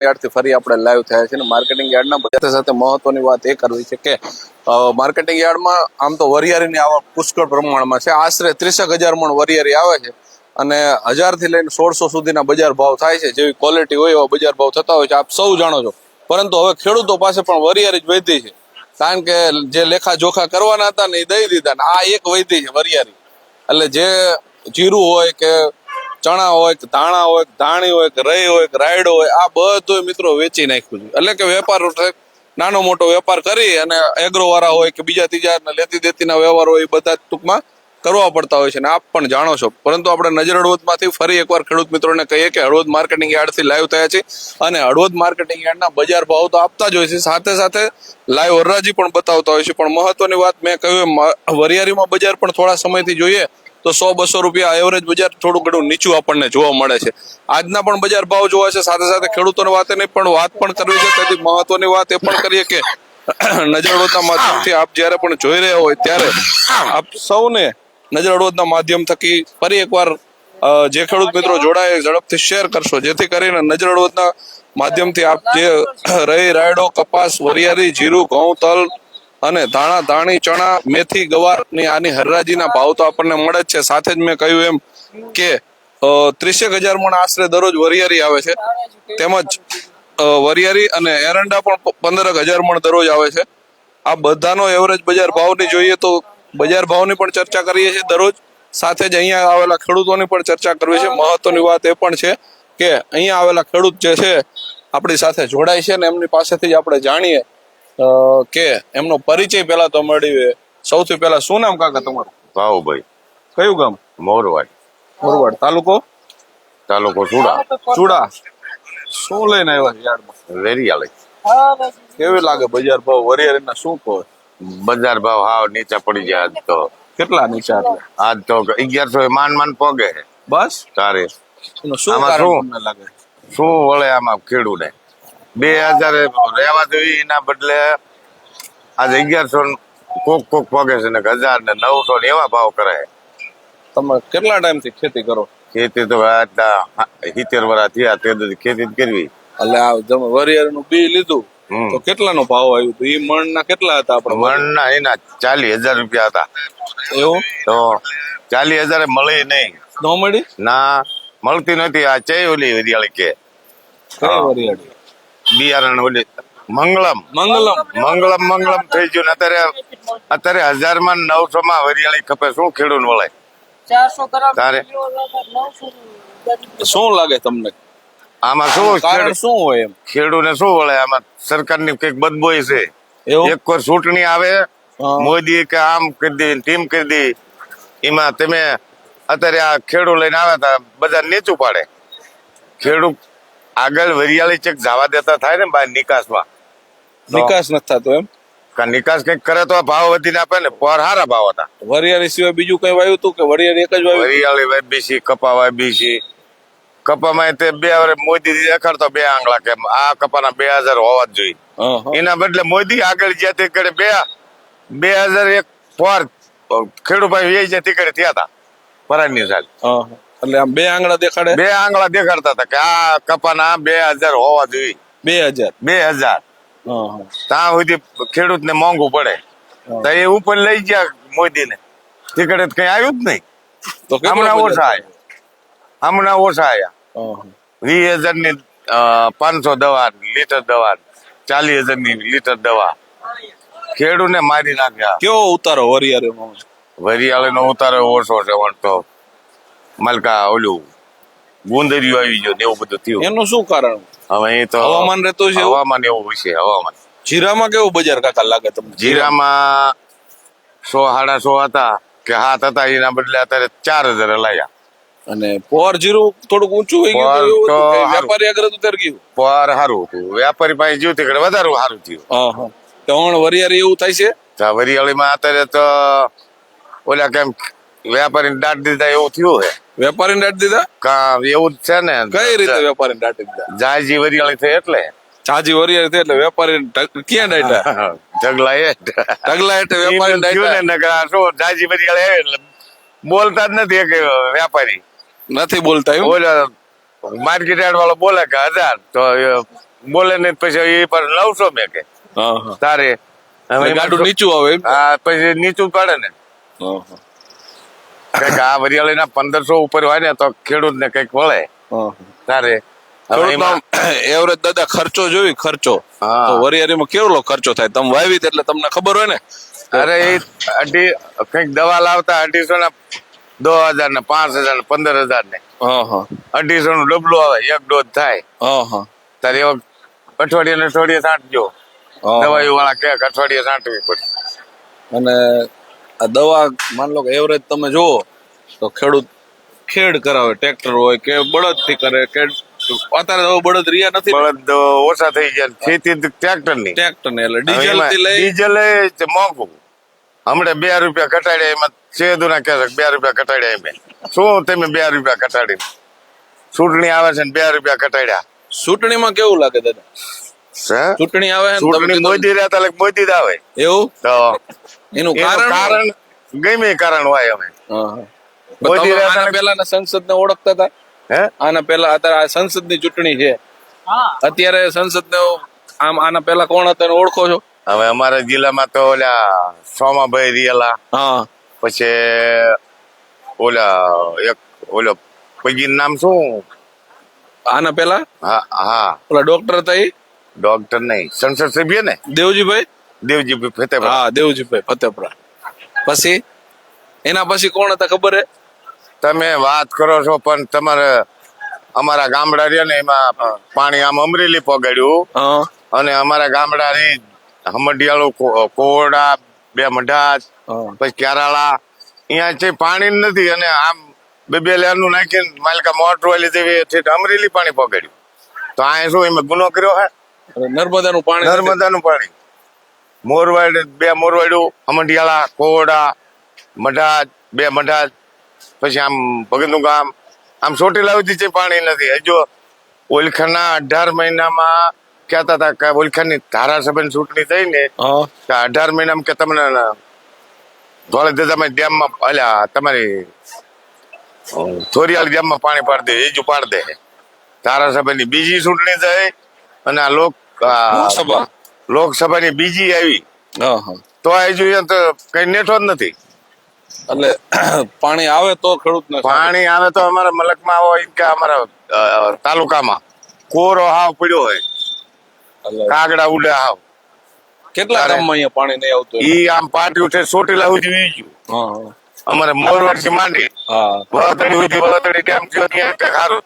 યાર્ડથી ફરી આપણે લાઈવ થયા છે અને માર્કેટિંગ યાર્ડના બધા સાથે મહત્વની વાત એ કરવી છે કે માર્કેટિંગ યાર્ડમાં આમ તો વરિયાળીની આવક પુષ્કળ પ્રમાણમાં છે. આશરે ત્રીસેક હજાર મણ વરિયાળી આવે છે અને હજારથી લઈને સોળસો સુધીના બજાર ભાવ થાય છે. જેવી ક્વોલિટી હોય એવા બજાર ભાવ થતા હોય છે. આપ સૌ જાણો છો. પરંતુ હવે ખેડૂતો પાસે પણ વરિયાળી જ વધી છે. કારણ કે જે લેખા જોખા કરવાના હતા ને એ દઈ દીધા ને આ એક વૈધી છે વરિયાળી. એટલે જે જીરું હોય કે ચણા હોય કે ધાણા હોય કે ધાણી હોય કે રહી હોય કે રાયડો હોય, આ બધું મિત્રો વેચી નાખ્યું છે. એટલે કે વેપાર નાનો મોટો વેપાર કરી અને એગ્રો વાળા હોય કે બીજા ત્રીજા લેતી દેતીના વ્યવહાર હોય એ બધા ટૂંકમાં કરવા પડતા હોય છે ને આપ પણ જાણો છો. પરંતુ આપણે નજર હળવદમાંથી ફરી એકવાર ખેડૂત મિત્રોને કહીએ કે હળવદ માર્કેટિંગ યાર્ડથી લાઈવ થયા છે અને હળવદ માર્કેટિંગ યાર્ડના બજાર ભાવ તો આપતા જ હોય છે. સાથે સાથે લાઈવ હરરાજી પણ બતાવતા હોય છે. પણ મહત્વની વાત મેં કહ્યું વરિયારીમાં બજાર પણ થોડા સમયથી જોઈએ તો સો બસો રૂપિયા એવરેજ બજાર થોડું ઘણું નીચું આપણને જોવા મળે છે. આજના પણ બજાર ભાવ જોવા છે, સાથે સાથે ખેડૂતોની વાત નહીં, પણ વાત પણ કરવી છે, તેથી મહત્વની વાત એ પણ કરીએ કે નજર હળવદના માધ્યમથી આપ જ્યારે પણ જોઈ રહ્યા હોય ત્યારે આપ સૌને નજર હળવદના માધ્યમ થકી ફરી એકવાર જે ખેડૂત મિત્રો જોડાય ઝડપથી શેર કરશો, જેથી કરીને નજર હળવદના માધ્યમથી આપ જે રહી, રાયડો, કપાસ, વરિયાળી, જીરું, ઘઉં, તલ અને ધાણા, ધાણી, ચણા, મેથી ગવારની આની હરરાજીના ભાવ તો આપણને મળે જ છે. સાથે જ મેં કહ્યું એમ કે ત્રીસેક હજાર મણ આશરે દરરોજ વરિયારી આવે છે. તેમજ વરિયારી અને એરંડા પણ પંદરક હજાર મણ દરરોજ આવે છે. આ બધાનો એવરેજ બજાર ભાવની જોઈએ તો બજાર ભાવની પણ ચર્ચા કરીએ છીએ દરરોજ. સાથે જ અહીંયા આવેલા ખેડૂતોની પણ ચર્ચા કરવી છે. મહત્વની વાત એ પણ છે કે, અહીંયા આવેલા ખેડૂત જે છે, આપણી સાથે જોડાય છે ને એમની પાસેથી જ આપણે જાણીએ કે એમનો પરિચય પહેલા તો મળીએ સૌથી પહેલા શું નામ કાકા તમારું? ભાવભાઈ કયું ગામ? મોરવાડ. મોરવાડ. તાલુકો? તાલુકો સુડા. ચૂડા શું લઈને આવ્યા છે યાર્ડમાં વેરિયાળી કેવી લાગે બજાર ભાવ? વરિયાળીના શું કહો? બજાર ભાવ હાવ નીચે પડી ગયા આજ તો. કેટલા નીચા આજ? તો અગિયારસો માન માન પોગે બસ? તારે. શું કારણ શું? લાગે? શું વળે આમાં ખેડૂને? બે હજાર રહેવા જોઈએ એના બદલે આજે અગિયારસો કોક કોક પગે છે ને હજાર ને નવસો ને એવા ભાવ કરાય. તમે કેટલા ટાઈમથી ખેતી કરો? ખેતી તો આટલા સિત્તેર વર્ષ થયા તે ખેતી જ કરવી. એટલે આ તમે વરિયાળીનું બી લીધું. તો કેટલાનો ભાવ આવ્યો તો? એ મણના કેટલા હતા આપણે મણના એના ચાલીસ હજાર રૂપિયા હતા. એવું? તો ચાલીસ હજાર મળી નહીં. ન મળી? ના મળતી નથી આ ચઈ ઓલી વરિયાળી કે. વરિયાળી? બિયારણ ઓલી મંગળમ મંગલમ. મંગળમ મંગળમ થઈ ગયું ને અત્યારે અત્યારે હજારમાં નવસો માં હરિયાળી ખપે. શું ખેડૂત વળાય તારે? શું લાગે તમને? આમાં શું કારણ શું હોય એમ? ખેડૂતને શું વળે? આમાં સરકારની કંઈક બદબોય છે. એવું? એક વાર ચૂંટણી આવે મોદી કે આમ કરી દી ટીમ કરી દી. એમાં તમે અત્યારે આ ખેડૂત લઈને આવે તા બધા નીચું પાડે. ખેડૂત આગળ વરિયાળી ચેક જવા દેતા થાય ને બહાર નિકાસમાં. નિકાસ નથી થતો એમ? નિકાસ કંઈક કરે તો ભાવ વધીને આપે ને પર હારા ભાવ હતા. વરિયાળી સિવાય બીજું કઈ વાવ્યું હતું કે વરિયાળી એક જ વાવ્યું વરિયાળી વાયબીસી કપા વાયબીસી કપામાં તે બે વાર મોદી દેખાડતો બે આંગળા કે આ કપાના બે હજાર હોવા જ જોઈએ. એના બદલે મોદી આગળ જ્યાં તે કરે બે બે હજાર એક પર ખેડૂભાઈ વેચી તે કરે થયા હતા. પરાની સાલ. એટલે આમ બે આંગળા દેખાડે? બે આંગળા દેખાડતા હતા કે આ કપાના બે હજાર હોવા જોઈએ. બે હજાર. બે હજાર. ત્યાં સુધી ખેડૂત ને મોંઘું પડે. તો એ ઉપર લઈ ગયા મોદી ને ટિકડે કઈ આવ્યું જ નહીં. તો હમણાં ઓછા આયા હમણાં ઓછા હા. વીસ હજારની પાંચસો દવા લીટર દવા ચાલીસ હજારની લીટર દવા. ખેડૂત ને મારી નાખ્યા. કેવો ઉતારો વરિયાળીમાં વરિયાળે નો ઉતારો ઓછો છે વળતો મલકા ઓલું ગુંદરિયું આવી ગયો ને એવું બધું થયું. એનું શું કારણ? હવે એ તો હવામાન રહેતું છે હવામાન એવું છે હવામાન. જીરામાં કેવું બજાર કાકા લાગે તમને? જીરામાં સો સાડા સો હતા કે હાથ હતા એના બદલે અત્યારે ચાર હજાર લાયા. અને પોર જીરું થોડુંક ઊંચું હોય ગયું. વેપારી આગળ હતું ત્યારે ગયું? પોર સારું હતું. વ્યાપારી પાસે જીવ તે વધારે સારું થયું. હા હા તો વરિયાળી એવું થાય છે? વરિયાળીમાં અત્યારે તો ઓલા કેમ વેપારી દાટ દીધા એવું થયું છે વેપારીને દાટ દીધા? કા એવું જ છે ને? કઈ રીતે વેપારીને દાટી દીધા? જાજી વરિયાળી થઈ એટલે? જાજી વરિયાળી થઈ એટલે વેપારી ક્યાં દાટ્યા? ઢગલા એ ઢગલા એટલે વેપારી દાટ્યા? ને શું જાજી વરિયાળી આવે એટલે બોલતા જ નથી એક વેપારી. નથી બોલતા એવું માર્કેટ યાર્ડ વાળો બોલે કે હજાર. તો બોલે ને પછી એ પર નવસો મેં કે તારે હવે ગાડું નીચું આવે હા પછી નીચું પડે ને. કંઈક આ વરિયાળીના પંદરસો ઉપર હોય ને તો ખેડૂત ને કંઈક વળે. તારે. એમાં એવરેજ દાદા ખર્ચો જોઈ ખર્ચો. તો વરિયાળીમાં કેવડો ખર્ચો થાય? તમે વાવી એટલે તમને ખબર હોય ને? અરે એ અઢી કંઈક દવા લાવતા અઢીસો ના દો હજાર ને પાંચ હજાર ને પંદર હજાર ને. હા હા. અઢીસો નું ડબલું આવે એક ડોઝ થાય. હા હા. તારે એવો અઠવાડિયે ને અઠવાડિયે છાંટજો. દવાઈ વાળા કે અઠવાડિયે છાંટવી પડે. અને આ દવા માન લો કે એવરેજ તમે જુઓ તો ખેડૂત ખેડ કરાવે ટ્રેક્ટર હોય કે બળદથી કરે કે અત્યારે તો બળદ રહ્યા નથી. બળદ ઓછા થઈ ગયા ખેતી ટ્રેક્ટરની. ટ્રેક્ટર ને એટલે ડીઝલથી લઈ ડીઝલ એ મોંઘું. હમણાં બે રૂપિયા ઘટાડ્યા એમાં છેદુ ના કહે બે રૂપિયા ઘટાડ્યા એમ. શું તમે બે રૂપિયા ઘટાડી ચૂંટણી આવે છે ને બે રૂપિયા ઘટાડ્યા. ચૂંટણીમાં કેવું લાગે દાદા? ચૂંટણી આવે ચૂંટણી મોદી રહેતા એટલે મોદી જ આવે. એવું? તો એનું કારણ કારણ ગમે કારણ હોય અમે. મોદી રહેતા પહેલાના સંસદ ને ઓળખતા હતા? હે? આના પહેલા અત્યારે આ સંસદની ચૂંટણી છે. અત્યારે સંસદ ને આમ આના પહેલા કોણ હતા ઓળખો છો? હવે અમારા જિલ્લામાં તો ઓલા સોમાભાઈ રિયલા હા. પછી ઓલા એક ઓલો પૈકી નામ શું? આના પેલા હા હા. ઓલા ડોક્ટર હતા એ? ડોક્ટર નહીં. સંસદ સભ્ય ને? દેવજીભાઈ? દેવજી ફતેપુરા. હા દેવજીભાઈ ફતેપુરા. પછી? એના પછી કોણ હતા ખબર હે? તમે વાત કરો છો પણ તમારે અમારા ગામડા રહ્યા ને એમાં પાણી આમ અમરેલી પગડ્યું. અને અમારા ગામડા ની હમડિયાળો કોવડા બે મઢા હા. પછી કેરાળા અહીંયા છે પાણી નથી અને આમ બે બે લેરનું નાખીને માલકા મોટર વાલી જેવી અમરેલી પાણી પગાડ્યું. તો આ શું એમાં ગુનો કર્યો હે? નર્મદાનું પાણી નર્મદા નર્મદાનું પાણી. મોરવાડ બે મોરવાડું અમંડિયાળા કોવડા મઢાજ બે મઢાજ પછી આમ ભગતનું ગામ. આમ ચોટીલા સુધી છે પાણી નથી. હજુ ઓલખાના અઢાર મહિનામાં કહેતા હતા કે ઓલખાની ધારાસભાની ચૂંટણી થઈ ને અઢાર મહિનામાં કે તમને ધોળે તમે ડેમમાં અલ્યા તમારી અ, ડેમ ડેમમાં પાણી પાડી દે એજુ પાડી દે. ધારાસભાની બીજી ચૂંટણી થઈ અને આ લોક લોકસભા? લોકસભાની બીજી આવી. તો આ જોઈએ તો કઈ નેઠો જ નથી. એટલે પાણી આવે તો ખેડૂત પાણી આવે તો અમારા મલકમાં હોય કે અમારા તાલુકામાં. કોરો હાવ પડ્યો હોય. કાગડા ઉડે હાવ. કેટલા ગામમાં અહીંયા પાણી નહીં આવતું? ઈ આમ પાટી ઉઠે ચોટીલા સુધી વી ગયું. અમારે મોરવાડથી માંડી વળતડી સુધી વળતડી ડેમ થયો ત્યાં સારું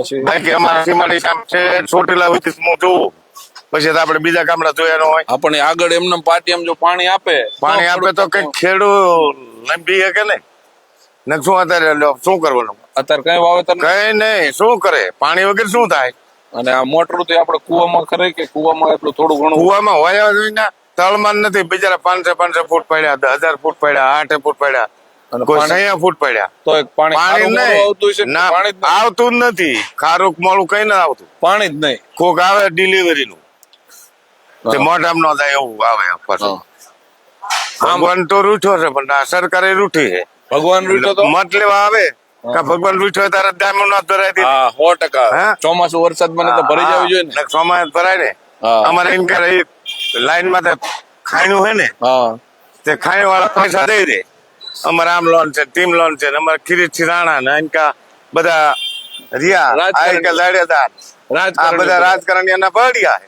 પછી બાકી અમારા સીમાડી કામ છે ચોટીલા સુધી હું જોઉં. પછી તો આપણે બીજા ગામડા જોયા હોય. આપણે આગળ એમને પાટી એમ જો પાણી આપે પાણી આપે તો કઈ ખેડૂત લંબી કે ને? ને શું અત્યારે શું કરવાનું? અત્યારે કઈ વાવેતર. કઈ નહીં શું કરે? પાણી વગર શું થાય? અને આ મોટરથી આપણે કુવામાં કરે કે કુવામાં એટલું થોડું ઘણું? કુવામાં હોય ને તળમાં નથી. બિચારા પાંચસો પાંચસો ફૂટ પડ્યા હજાર ફૂટ પડ્યા આઠ ફૂટ પડ્યા. ફૂટ પડ્યા. તો પાણી પાણી ખારું મોરું આવતું હશે નહીં કે ના પાણી જ નહીં? આવતું જ નથી. ખારું મોડું કઈ ના આવતું. પાણી જ નહીં. કોક આવે ડિલિવરી નું તે મોઢામાં ન થાય એવું આવે હા. ભગવાન તો રૂઠ્યો છે પણ સરકારે રૂઠી છે. ભગવાન રૂઠો તો? મત લેવા આવે? ભગવાન રૂઠો તારા દામો ના ભરાય દે હા સો ટકા. હા? ચોમાસું વરસાદ મને તો ભરી જવું જોઈએ ને. સોમાં ભરાય ને. અમારે એમ કરે લાઈનમાં ખાણ્યું હોય ને તે ખાઈ વાળા પૈસા દઈ દે. અમારે આમ લોન છે ટીમ લોન છે અમારે ખીરી છીરાણા ને અનકા બધા રિયા આયકા લાડેદાર આ બધા રાજકારણી ના ભડિયા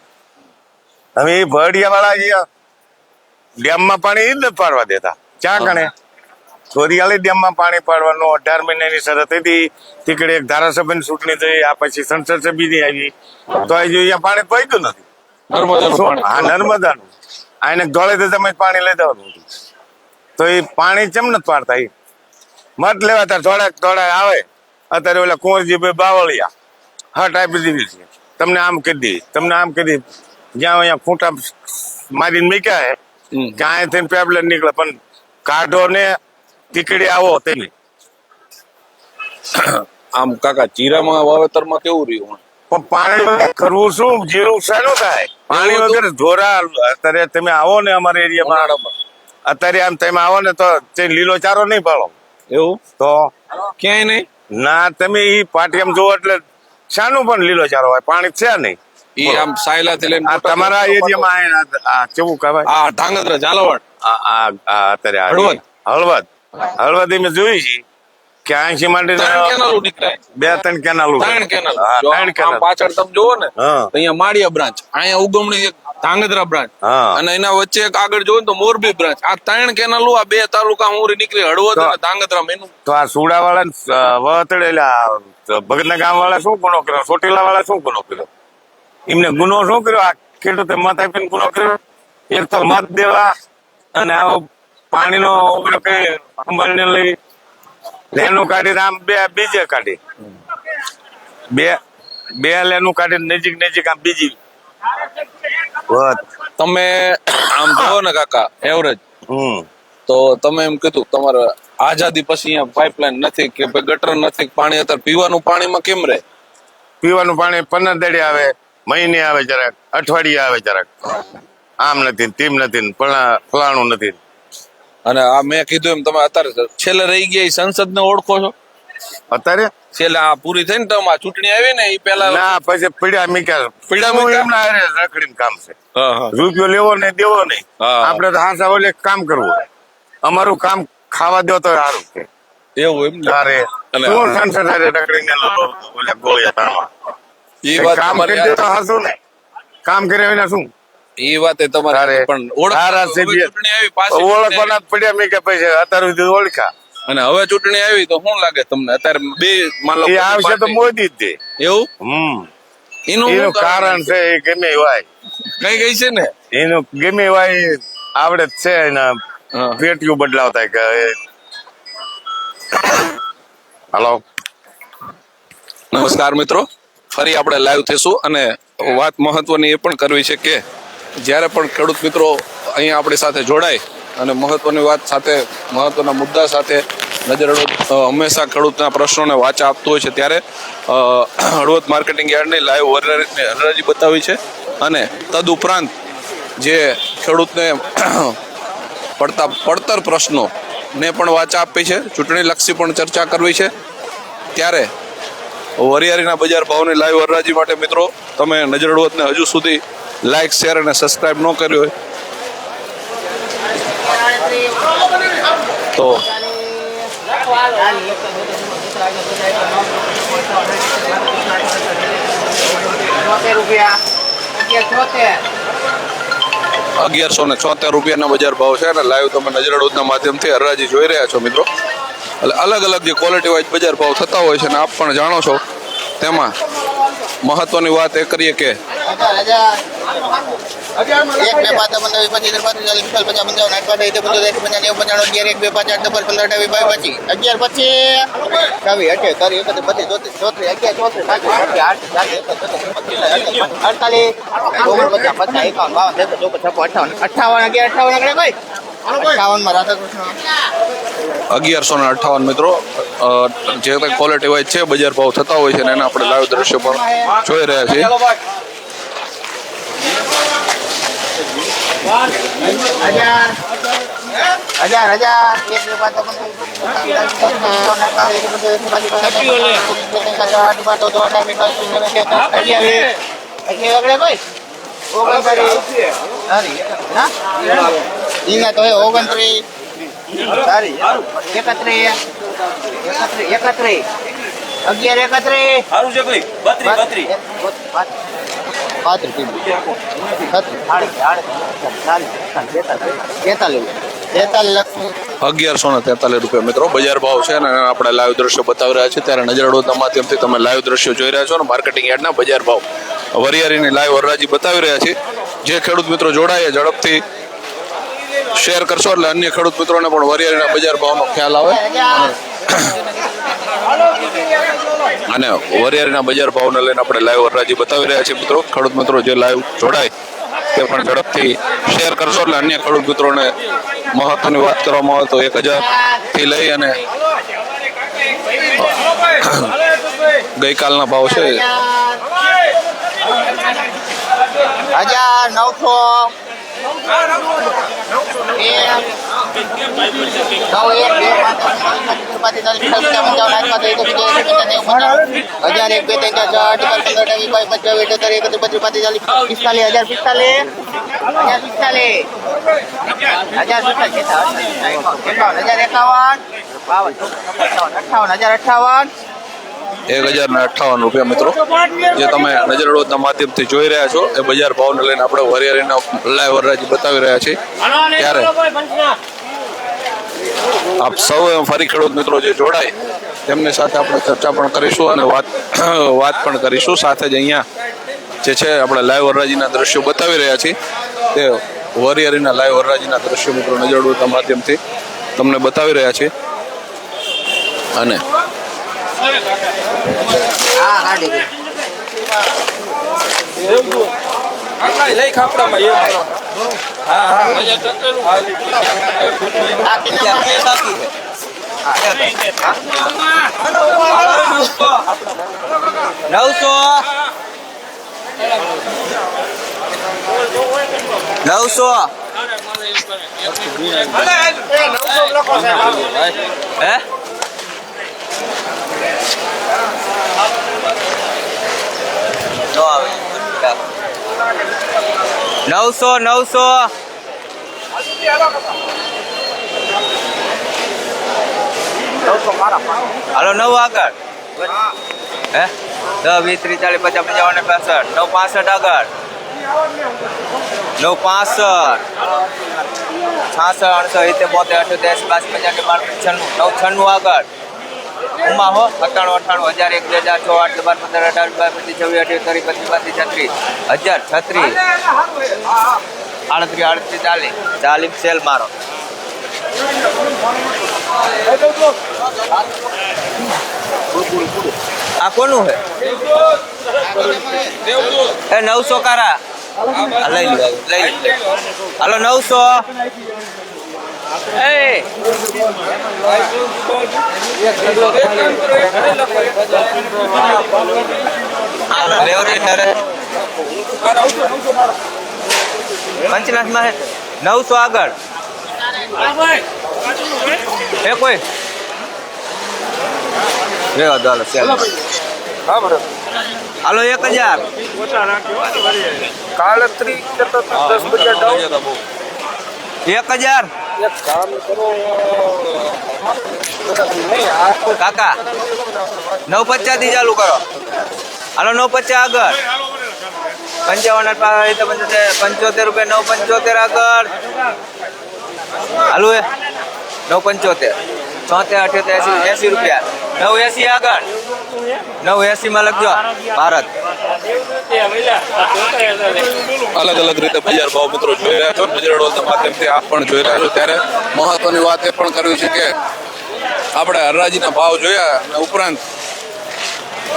હવે એ ભડિયા વાળા ડેમમાં પાણી જ પાડવા દેતા. ચા કણે ચોરિયાળી ડેમમાં પાણી પાડવાનું અઢાર મહિનાની શરત હતી. તીકડે એક ધારાસભાની ચૂંટણી થઈ આ પછી સંસદ સભ્યની આવી. તો આજે અહીંયા પાણી પડ્યું નથી. નર્મદાનું હા નર્મદાનું. આને ધોળે તો તમે પાણી લઈ દેવાનું હતું. તો એ પાણી કેમ નથી પાડતા એ મત લેવા તાર થોડાક થોડા આવે. અત્યારે ઓલા કુંવરજીભાઈ બાવળિયા. હટ આપી દીધી છે. તમને આમ કરી દી તમને આમ કરી જ્યાં અહીંયા ખૂંટા મારીને મૂક્યા હે. કે અહીંયાથી પેબલેટ નીકળે. પણ કાઢો ને તીકડી આવો તેની. આમ કાકા જીરામાં વાવેતરમાં કેવું રહ્યું પણ પાણી કરવું શું? જીરું શાનું થાય? પાણી વગર ધોરા અત્યારે તમે આવો ને અમારા એરિયામાં. અત્યારે આમ તમે આવો ને તો તે લીલો ચારો નહીં પાડો. એવું? તો? ક્યાંય નહીં? ના તમે ઈ પાટી આમ જોવો એટલે શાનું પણ લીલો ચારો હોય પાણી છે નહીં. ઈ આમ સાયલાથી લઈને તમારા એરિયામાં આ કેવું કહેવાય? આ ધાંગધ્રા ઝાલાવાડ. આ અત્યારે હળવદ. હળવદ. હળવદ મેં જોઈ છે. કે અહીંથી માંડીને ત્રણ કેનાલો નીકળાય બે ત્રણ કેનાલ ત્રણ કેનાલ ત્રણ કેનાલ પાછળ તમે જોવો ને અહીંયા માળિયા બ્રાન્ચ અહીંયા ઉગમણી એક ધાંગધ્રા બ્રાન્ચ અને એના વચ્ચે એક આગળ જોવો તો મોરબી બ્રાન્ચ. આ ત્રણ કેનાલો આ બે તાલુકા હું નીકળી હળવદ અને ધાંગધ્રા મેનું. તો આ સુડા વાળા વતડેલા ભગતના ગામ વાળા શું ગુનો કર્યો? ચોટીલા વાળા શું ગુનો કર્યો? એમને ગુનો શું કર્યો? આ ખેડૂતે મત આપીને ગુનો કર્યો? એક તો મત દેવા અને આવો પાણીનો ઉપયોગ અંબાણીને લઈ લેનું કાઢી આમ બે બીજે કાઢી. બે બે લેનું કાઢી નજીક નજીક આમ બીજી. તમે આમ જુઓ ને કાકા એવરેજ તો તમે એમ કીધું તમારે આઝાદી પછી અહીંયા પાઇપલાઇન નથી કે ભાઈ ગટર નથી પાણી અત્યારે પીવાનું પાણીમાં કેમ રહે? પીવાનું પાણી પંદર દાડી આવે મહિને આવે જરાક અઠવાડિયે આવે જરાક. આમ નથી ને તેમ નથી ફલાણું નથી અને આ મેં કીધું એમ તમે અત્યારે છેલ્લે રહી ગયા સંસદ ને ઓળખો છો? અત્યારે? છેલ્લે આ પૂરી થઈ ને તો આ ચૂંટણી આવી ને એ પેલા ના પછી પીડા મીકા પીડા મીકા? એમના હારે રખડીને કામ છે. રૂપિયો લેવો નહીં દેવો નહીં. આપણે તો હાસા ઓલે કામ કરવું અમારું કામ ખાવા દો તો સારું છે એવું એમ ને? તારે અને શું સંસદ હારે રખડીને ઓલે ગોળિયા કામ કરી દે તો હાસું ને. કામ કર્યા વિના શું? એ વાત એ પણ ઓળખ તારા હવે સભ્ય- ચૂંટણી આવી પાછી ચૂંટણી ઓળખવાના પડ્યા મેં કે પછી અત્યાર સુધી ઓળખા. અને હવે ચૂંટણી આવી તો શું લાગે તમને? અત્યારે બે માન લો આવશે તો મોદી જ દે એવું? હમ. એનું કારણ છે એ ગમે એ કઈ કઈ છે ને? એનું ગમે એ આવડે છે એના. બદલાવતા કે હલો નમસ્કાર મિત્રો. ફરી આપણે લાઈવ થઈશું અને વાત મહત્વની એ પણ કરવી છે કે જ્યારે પણ ખેડૂત મિત્રો અહીંયા આપણી સાથે જોડાય અને મહત્વની વાત સાથે, મહત્વના મુદ્દા સાથે નજર હંમેશા ખેડૂતના પ્રશ્નોને વાચા આપતું હોય છે ત્યારે હળવદ માર્કેટિંગ યાર્ડની લાઈવ હરાજી બતાવી છે અને તદુપરાંત જે ખેડૂતને પડતા પડતર પ્રશ્નો ને પણ વાચા આપી છે, ચૂંટણીલક્ષી પણ ચર્ચા કરવી છે. ત્યારે વરિયાળીના બજાર ભાવની લાઈવ હરાજી માટે મિત્રો, તમે નજર હળવદને હજુ સુધી લાઈક શેર અને સબસ્ક્રાઈબ ન કર્યું હોય. તો અગિયારસો ને છોતેર રૂપિયાના બજાર ભાવ છે અને લાઈવ તમે નજર હળવદના માધ્યમથી હરરાજી જોઈ રહ્યા છો મિત્રો. એટલે અલગ અલગ જે ક્વોલિટી વાઇઝ બજાર ભાવ થતા હોય છે અને આપ પણ જાણો છો તેમાં મહત્વની વાત એ કરીએ કે એક પંદર પચીસ પચાસ પંચાવન આઠ પંચોતેર એંસી નેવું પંચાણું એક બે પાંચ આઠ દસ પંદર બાવીસ પચીસ અગિયાર પચીસ છવ્વીસ અઠ્યાવીસ ત્રીસ એકત્રીસ બત્રીસ ચોત્રીસ ચોત્રીસ અગિયાર અઠાવન અઠાવન અગિયાર અઠાવન આગળ કોઈ રાધાકૃષ્ણ અગિયારસો ને અઠાવન મિત્રો જે કંઈ ક્વોલિટી વાઇઝ છે બજાર ભાવ થતા હોય છે ને એના આપણે લાઈવ દ્રશ્યો પણ જોઈ રહ્યા છીએ હજાર હજાર ઈના તો ઓગણત્રીસ. સારી એકત્રીસ. એકત્રીસ એકત્રીસ. અગિયાર એકત્રીસ. સારું છે ભાઈ બત્રી બત્રી અગિયારસો ને તેતાલીસ રૂપિયા મિત્રો. બજાર ભાવ છે અને આપણે લાઈવ દ્રશ્યો બતાવી રહ્યા છીએ. ત્યારે નજર માધ્યમથી તમે લાઈવ દ્રશ્યો જોઈ રહ્યા છો અને માર્કેટિંગ યાર્ડના બજાર ભાવ. વરિયાળીની લાઈવ હરરાજી બતાવી રહ્યા છીએ. જે ખેડૂત મિત્રો જોડાયા ઝડપથી શેર કરશો એટલે અન્ય ખેડૂત મિત્રોને પણ વરિયાળીના બજાર ભાવનો ખ્યાલ આવે. અને વરિયાળીના બજાર ભાવને લઈને આપણે લાઈવ હરાજી બતાવી રહ્યા છીએ મિત્રો. ખેડૂત મિત્રો જે લાઈવ જોડાય તે પણ ઝડપથી શેર કરશો એટલે અન્ય ખેડૂત મિત્રોને મહત્વની વાત કરવામાં આવે તો એક હજારથી લઈ અને ગઈકાલના ભાવ છે. હજાર નવસો હજાર એક બે ત્રણ ચાર નવ પંદર ટકા પચીસ છવ્વીસ અઠ્યાવીસ એકત્રીસ બત્રીસ પાંત્રીસ ચાલીસ પિસ્તાલીસ હજાર હજાર પિસ્તાલીસ હજાર હજાર એકાવન. બાવન હજાર અઠાવન એક હજાર ને અઠ્ઠાવન રૂપિયા મિત્રો. જે તમે નજર અડોદના માધ્યમથી જોઈ રહ્યા છો, એ બજાર ભાવને લઈને આપણે વરિયાળીના લાઈવ વરરાજી બતાવી રહ્યા છીએ. ત્યારે આપ સૌ ફરી ખેડૂત મિત્રો જે જોડાય, તેમની સાથે આપણે ચર્ચા પણ કરીશું અને વાત વાત પણ કરીશું. સાથે જ અહીંયા જે છે, આપણે લાઈવ વરરાજીના દ્રશ્યો બતાવી રહ્યા છીએ. તે વરિયાળીના લાઈવ વરરાજીના દ્રશ્યો મિત્રો નજર અડોદના માધ્યમથી તમને બતાવી રહ્યા છીએ. અને હા ગાડી આ કેટલા નવસો. નવસો. હે? નવસો નવસો. હાલો, નવ આગળ. હે? દસ, વીસ, ત્રીસ, ચાલીસ, પચાસ, પંચાવન પાસઠ નવ, પાસઠ આગળ. નવ, પાસઠ. છાસઠ અડસઠ સિત્તેર, બોતેર, અઠ્યોતેર બાસી છન્નું નવ, છન્નું આગળ. ઉમા હો અઠાણું, હજાર એક, બે હજાર છ, આઠ બાર, પંદર, અઢાર, બાર, પચીસ, છવ્વીસ અઠ્યાવીસ ત્રીસ બત્રીસ પાંત્રીસ, છત્રીસ, હજાર, છત્રીસ. આડત્રીસ આડત્રીસ, ચાલીસ. ચાલીસ સેલ મારો. આ કોનું છે એ નવસો કારા. લઈ લો લઈ લો હાલો, નવસો. પંચનાથમાં છે નવસો આગળ એ કોઈ રેવા દો હાલો ચાલો હાલો એક હજાર એક હજાર. કાકા નવ પચાસથી ચાલુ કરો. હાલો નવ પચાસ આગળ. પંચાવન પંચોતેર રૂપિયા નવ પંચોતેર આગળ. હાલો નવ પંચોતેર ચોતેર, અઠ્યોતેર એસી રૂપિયા. નવ એસી આગળ. નવ એસી માં લખજો. ભારત. અલગ અલગ રીતે બજાર ભાવ મિત્રો જોઈ રહ્યા છો. ગુજરાત માધ્યમથી આપ પણ જોઈ રહ્યા છો. ત્યારે મહત્વની વાત એ પણ કરવી છે કે આપણે હરરાજીના ભાવ જોયા અને ઉપરાંત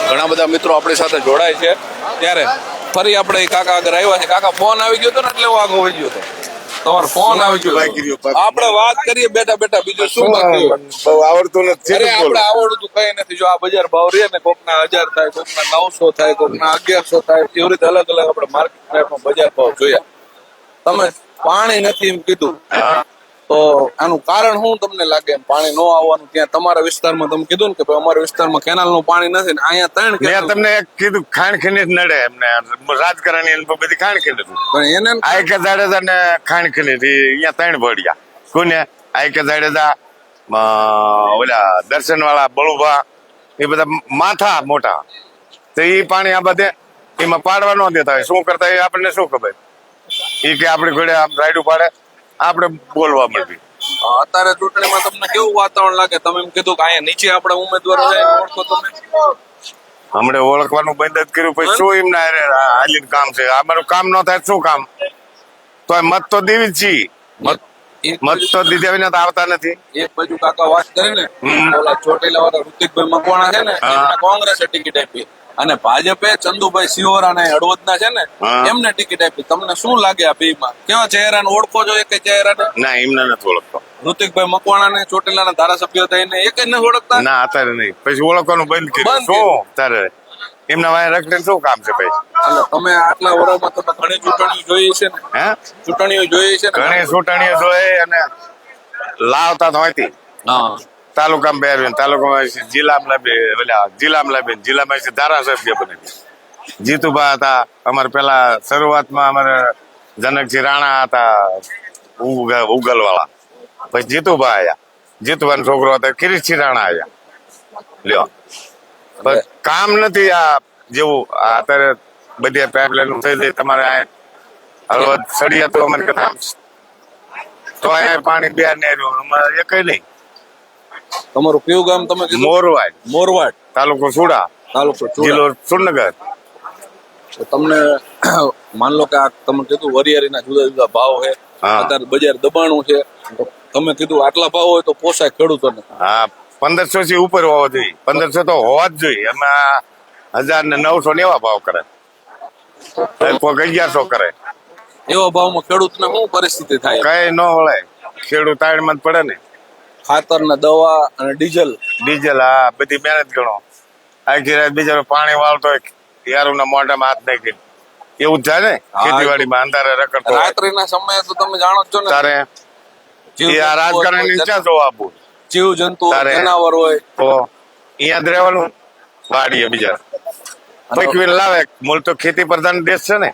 ઘણા બધા મિત્રો આપણી સાથે જોડાય છે. ત્યારે ફરી આપણે કાકા આગળ આવ્યા છે. કાકા, ફોન આવી ગયો હતો ને એટલે હું આગળ વહી ગયો હતો તમારો ફોન આવી ગયો. આપણે વાત કરીએ બેઠા બેઠા બીજું શું બાકી બહુ આવડતું નથી અરે આપણે આવડતું કઈ નથી. જો આ બજાર ભાવ રે ને કોકના હજાર થાય કોકના નવસો થાય કોકના અગિયારસો થાય એવી રીતે અલગ અલગ આપણે માર્કેટ બજાર ભાવ જોયા. તમે પાણી નથી એમ કીધું. તો આનું કારણ શું તમને લાગે? પાણી ન આવવાનું ત્યાં તમારા વિસ્તારમાં તમે કીધું ને કે ભાઈ અમારા વિસ્તારમાં કેનાલનું પાણી નથી ને અહીંયા ત્રણ મેં તમને કીધું ખાણ ખીની જ નડે એમને. રાજકારણી બધી ખાણ ખીની પણ એને આ કે જાડેજા ને ખાણ ખીની અહીંયા ત્રણ ભળ્યા કોને? આ કે જાડેજા ઓલા દર્શન વાળા બળુભા એ બધા માથા મોટા. તો એ પાણી આ બધે એમાં પાડવા ન દેતા હોય. શું કરતા એ આપણને શું ખબર? એ કે આપણી ઘોડે આમ રાયડું પાડે. આપણે બોલવા મળવી અત્યારે ચૂંટણીમાં તમને કેવું વાતાવરણ લાગે? તમે એમ કીધું કે અહીંયા નીચે આપણા ઉમેદવારો છે ઓળખો તમે. હમણે ઓળખવાનું બંધ જ કર્યું પછી શું એમના હાલી કામ છે? આ મારું કામ ન થાય શું કામ? તો મત તો દેવી જ છીએ. મત મત તો દીધા વિના તો આવતા નથી. એક બાજુ કાકા વાત કરે ને. ઓલા ચોટીલા વાળા ઋતિકભાઈ મકવાણા છે ને કોંગ્રેસે ટિકિટ આપી. અને ભાજપે ચંદુભાઈ સિહોરા ને હળવદના છે ને એમને ટિકિટ આપી. તમને શું લાગે આ બેમાં કેવા ચહેરાને ઓળખો છો એક ચહેરાને? ના એમને નથી ઓળખતો. ઋતિકભાઈ મકવાણા ને ચોટીલાના ધારાસભ્ય એને એક જ નથી ઓળખતા? ના અત્યારે નહીં. પછી ઓળખવાનું બંધ કર્યું. શું? અત્યારે એમના વાય રખડે શું કામ છે ભાઈ તમે આટલા વર્ષમાં તમે ઘણી ચૂંટણીઓ જોઈ છે ને? હે? ચૂંટણીઓ જોઈ છે ને? ઘણી ચૂંટણીઓ જોઈએ અને લાવતા તો હતી હા. તાલુકામાં બેરવીને તાલુકામાં જિલ્લામાં ઓલા જિલ્લામાં લાવી જિલ્લામાં ધારાસભ્ય બને. જીતુભા હતા, અમારે પેલા શરૂઆતમાં અમારે જનકજી રાણા હતા, ઉગ- ઉગલવાળા. પછી જીતુભા આયા. જીતુભાનો છોકરો હતો, કિરીટસિંહ રાણા આયા. લ્યો. કામ નથી આ જેવું અત્યારે બધી પાઇપલાઈન થઈ જાય, તમારે હળવદ સળિયા તો અમારે તો અહીંયા પાણી બે ને અમારે એક નહીં. તમારું કયું ગામ તમે મોરવાડ. મોરવાડ. તાલુકો સુડા. તાલુકો જિલ્લો સુરનગર. તમને માન લો કે આ તમે કીધું વરિયાળીના જુદા જુદા ભાવ છે. અત્યારે બજાર દબાણું છે. તમે કીધું આટલા ભાવ હોય તો પોસાય ખેડૂતોને. હા પંદરસો થી ઉપર હોવો જોઈએ. પંદરસો તો હોવા જ જોઈએ. એમાં હજાર ને નવસો ને એવા ભાવ કરે. કોઈક અગિયારસો કરે. એવા ભાવમાં ખેડૂતને શું પરિસ્થિતિ થાય? કઈ ન વળે. ખેડૂત તાળમાં જ પડે ને. ખાતર ને દવા અને ડીઝલ. ડીઝલ હા બધી મહેનત ગણો. આખી રાત બીજા પાણી વાળતો યારું ના મોઢામાં હાથ નાખી એવું જ થાય ને? ખેતીવાડીમાં અંધારે રખડતો. રાત્રિના સમયે તો તમે જાણો છો ને. તારે આ જંતુઓ રાજકારણ હોય, ક્યાં જોવા જંતુ જનાવર હોય. તો અહીંયા જ રહેવાનું. વાડીએ બીજા. પકવીને લાવે. મૂળ તો ખેતી પ્રધાન દેશ છે ને.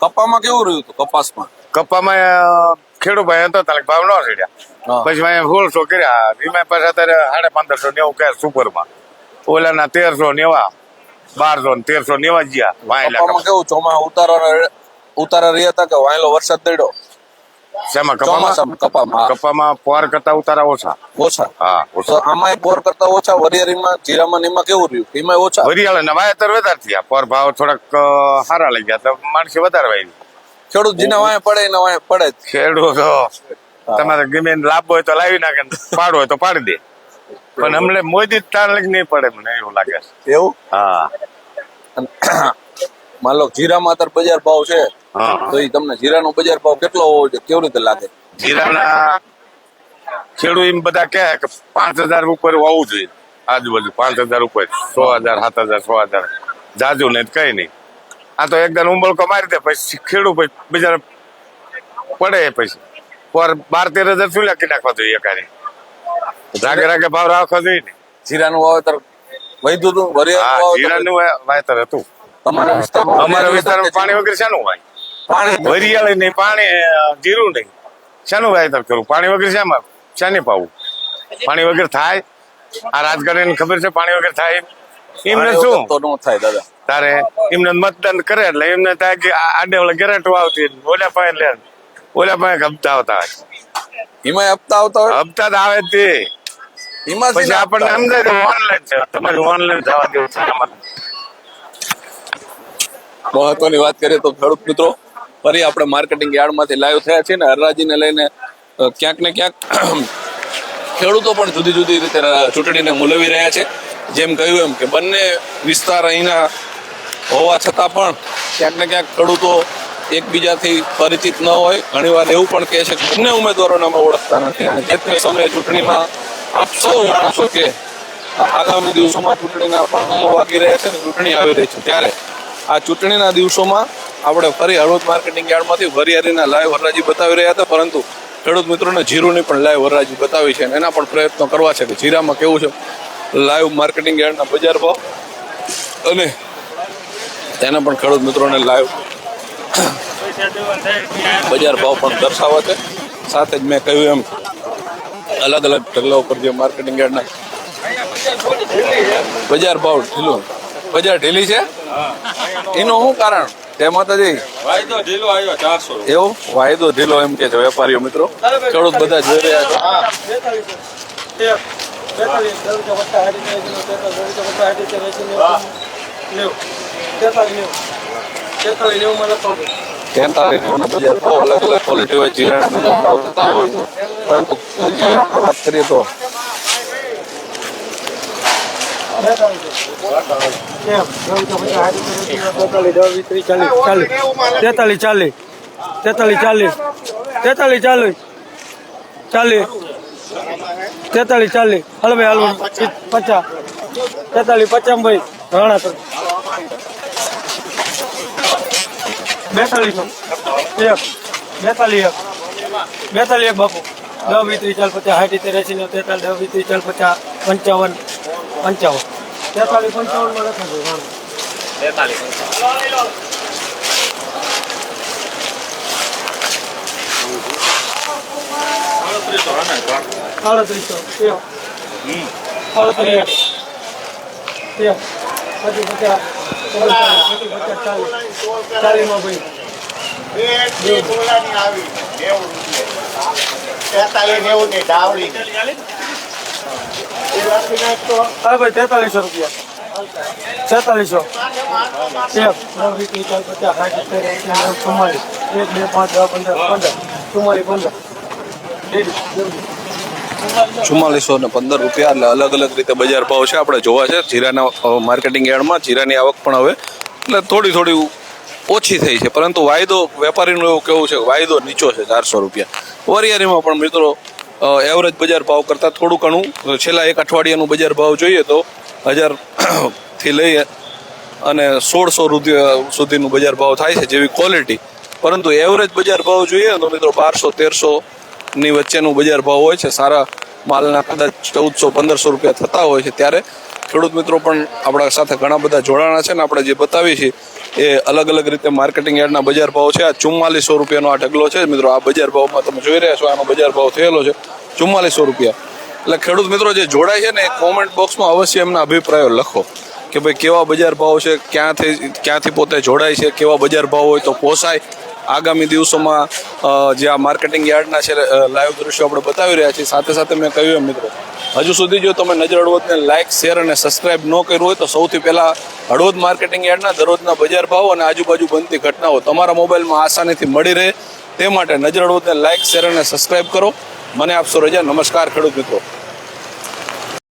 કપામાં કેવું રહ્યું હતું? કપાસમાં? કપ્પામાં અ, ખેડૂત ભાઈ હતો તાલે ભાવ ન રેડ્યા પછી મેં સોળસો કર્યા. વીમા પાસે અત્યારે સાડે પંદરસો નેવું કે સુપરમાં. ઓલાના તેરસો નેવા બારસો ને તેરસો નેવા ગયા વાયલા કેવું ચોમા ઉતારો ઉતારા રહ્યા હતા કે વાયલો વરસાદ પડ્યો શેમાં કપામાં? ચોમાસામાં કપામાં પોર કરતા ઉતારા ઓછા. ઓછા. હા તો ઓછા આમાં બોર કરતા ઓછા વરિયાળીમાં જીરામાં ને કેવું રહ્યું? એમાં ઓછા? વરિયાળા ને અત્યારે વધારે થયા. પોર ભાવ થોડાક સારા લઈ ગયા તો માણસે વધારે વાય ખેડૂત જેને વાય પડે એને વાય પડે જ. ખેડૂતો તમારે ગમે લાભ હોય તો લાવી નાખે ને પાડો હોય તો પાડી દે. પણ હમણે મોદી તાર લઈને નહીં પડે મને એવું લાગે છે. એવું? હા. માન લો જીરામાં અત્યારે બજાર ભાવ છે. તો એ તમને જીરાનો બજાર ભાવ કેટલો હોવો જોઈએ? કેવી રીતે લાગે? જીરાના ખેડૂત એમ બધા કહે કે પાંચ હજાર ઉપર હોવું જોઈએ. આજુબાજુ પાંચ હજાર ઉપર સો હજાર સાત હજાર સો હજાર. જાજુ ને કઈ નહીં. આ તો એકદમ ઉંબળકો મારી દે પછી ખેડૂત પછી બિચારા પડે પછી. પર બાર તેર હજાર શું લાખી નાખવા જોઈએ કારે રાગે રાગે ભાવ રાખવા જોઈએ ને. જીરાનું વાવેતર વધ્યું હતું જીરાનું વાવેતર હતું. તમારા વિસ્તારમાં અમારા વિસ્તારમાં પાણી વગર શાનું હોય પાણી વરિયાળી નહીં પાણી જીરું નહીં. શાનું વાવેતર કરવું? પાણી વગર શામાં? શાને પાવું? પાણી વગર થાય? આ રાજકારણી ખબર છે પાણી વગર થાય? એમને શું? તો ન થાય દાદા. તારે એમને મતદાન કરે એટલે એમને થાય કે આડે ઓલા ગેરેટો આવતી ઓલા પાસે લે ઓલા પાસે હપ્તા આવતા હોય. એમાં હપ્તા આવતા હોય? હપ્તા તો આવે તે. એમાં પછી આપણને એમ સમજાય ઓનલાઈન છે. તમારે ઓનલાઈન જવા દેવું છે મહત્વની વાત કરીએ તો ખેડૂત મિત્રો ફરી આપણે માર્કેટિંગ યાર્ડમાંથી લાઈવ થયા છીએ ને હરરાજીને લઈને ક્યાંક ને ક્યાંક ખેડૂતો પણ જુદી જુદી રીતે ચૂંટણીને મૂલવી રહ્યા છે. જેમ કહ્યું એમ કે બંને વિસ્તાર અહીંના હોવા છતાં પણ ક્યાંક ને ક્યાંક ખેડૂતો એકબીજાથી પરિચિત ન હોય. ઘણીવાર એવું પણ કહે છે કે બંને ઉમેદવારોને અમે ઓળખતા નથી. અને જે તે સમયે ચૂંટણીમાં આપ સૌ જાણશો કે આગામી દિવસોમાં ચૂંટણીના પણ વાગી રહ્યા છે અને ચૂંટણી આવી રહી છે. ત્યારે આ ચૂંટણીના દિવસોમાં આપણે ફરી હળવદ માર્કેટિંગ યાર્ડમાંથી વરિયાળીના લાઈવ હરાજી બતાવી રહ્યા હતા. પરંતુ ખેડૂત મિત્રોને જીરુની પણ લાઈવ હરાજી બતાવી છે અને એના પણ પ્રયત્નો કરવા છે કે જીરામાં કેવું છે? લાઈવ માર્કેટિંગ યાર્ડના બજાર ભાવ અને તેના પણ ખેડૂત મિત્રોને લાઈવ બજાર ભાવ પણ દર્શાવે છે. સાથે જ મેં કહ્યું એમ અલગ અલગ ઢગલા ઉપર જે માર્કેટિંગ યાર્ડના બજાર ભાવ ઢીલો બજાર ઢીલી છે? એનું શું કારણ? જય માતાજી. વાયદો ઢીલો આવ્યો ચારસો. એવું વાયદો ઢીલો એમ કે છે વેપારીઓ મિત્રો. ખેડૂત બધા જોઈ રહ્યા છે. હોય જીરાના થતા હોય કરીએ તો તેતાલીસ ચાલીસ તેતાલીસ ચાલીસ તેતાલીસ ચાલીસ ચાલીસ તેતાલીસ ચાલીસ હલવે ભાઈ હાલ પચાસ તેતાલીસ પચાસ ભાઈ રાણા બેતાલીસો. એક. બેતાલીસ એક. બેતાલીસ એક બાપુ. દસ ત્રીસ ચાલ પચાસ સાઠ ને તેતાલીસ દસ વીસ ત્રીસ ચાલ પચાસ પંચાવન પંચાવન. તેતાલીસ પંચાવનમાં લખાજો હા. સાડત્રીસો એક. સાડત્રીસ એક. પછી પચીસ હા ભાઈ તેતાલીસો રૂપિયા છેતાલીસો પંદર પંદર ચુમ્માલીસ ચુમ્માલીસો ને પંદર રૂપિયા, એટલે અલગ અલગ રીતે બજાર ભાવ છે. આપણે જોવા છે, જીરાના માર્કેટિંગ યાર્ડમાં જીરાની આવક પણ હવે એટલે થોડી થોડી ઓછી થઈ છે. પરંતુ વાયદો, વેપારીનું એવું કેવું છે વાયદો નીચો છે, ચારસો રૂપિયા. વરિયારીમાં પણ મિત્રો એવરેજ બજાર ભાવ કરતાં થોડું ઘણું. છેલ્લા એક અઠવાડિયાનું બજાર ભાવ જોઈએ તો હજાર થી લઈ અને સોળસો રૂપિયા સુધીનું બજાર ભાવ થાય છે જેવી ક્વોલિટી પરંતુ એવરેજ બજાર ભાવ જોઈએ તો મિત્રો બારસો, તેરસો ની વચ્ચેનું બજાર ભાવ હોય છે. સારા માલના કદાચ ચૌદસો, પંદરસો રૂપિયા થતા હોય છે. ત્યારે ખેડૂત મિત્રો પણ આપણા સાથે ઘણા બધા જોડાણા છે ને આપણે જે બતાવીએ છીએ, એ અલગ અલગ રીતે માર્કેટિંગ યાર્ડના બજાર ભાવ છે. આ ચુમ્માલીસો રૂપિયાનો આ ઢગલો છે. મિત્રો, આ બજાર ભાવમાં તમે જોઈ રહ્યા છો, આનો બજાર ભાવ થયેલો છે. ચુમ્માલીસો રૂપિયા. એટલે ખેડૂત મિત્રો જે જોડાય છે ને, એ કોમેન્ટ બોક્સમાં અવશ્ય એમના અભિપ્રાયો લખો. કે ભાઈ, કેવા બજાર ભાવ છે, ક્યાંથી ક્યાંથી પોતે જોડાય છે, કેવા બજાર ભાવ હોય તો પોસાય. આગામી દિવસોમાં જે આ માર્કેટિંગ યાર્ડના છે લાઈવ દૃશ્યો આપણે બતાવી રહ્યા છીએ. સાથે સાથે મેં કહ્યું એમ મિત્રો, હજુ સુધી જો તમે નજર હળવદને લાઇક શેર અને સબસ્ક્રાઇબ ન કર્યું હોય તો સૌથી પહેલાં હળવદ માર્કેટિંગ યાર્ડના દરરોજના બજાર ભાવ અને આજુબાજુ બનતી ઘટનાઓ તમારા મોબાઈલમાં આસાનીથી મળી રહે. તે માટે નજર હળવદને લાઇક શેર અને સબસ્ક્રાઇબ કરો. મને આપશો રજા. નમસ્કાર ખેડૂત મિત્રો.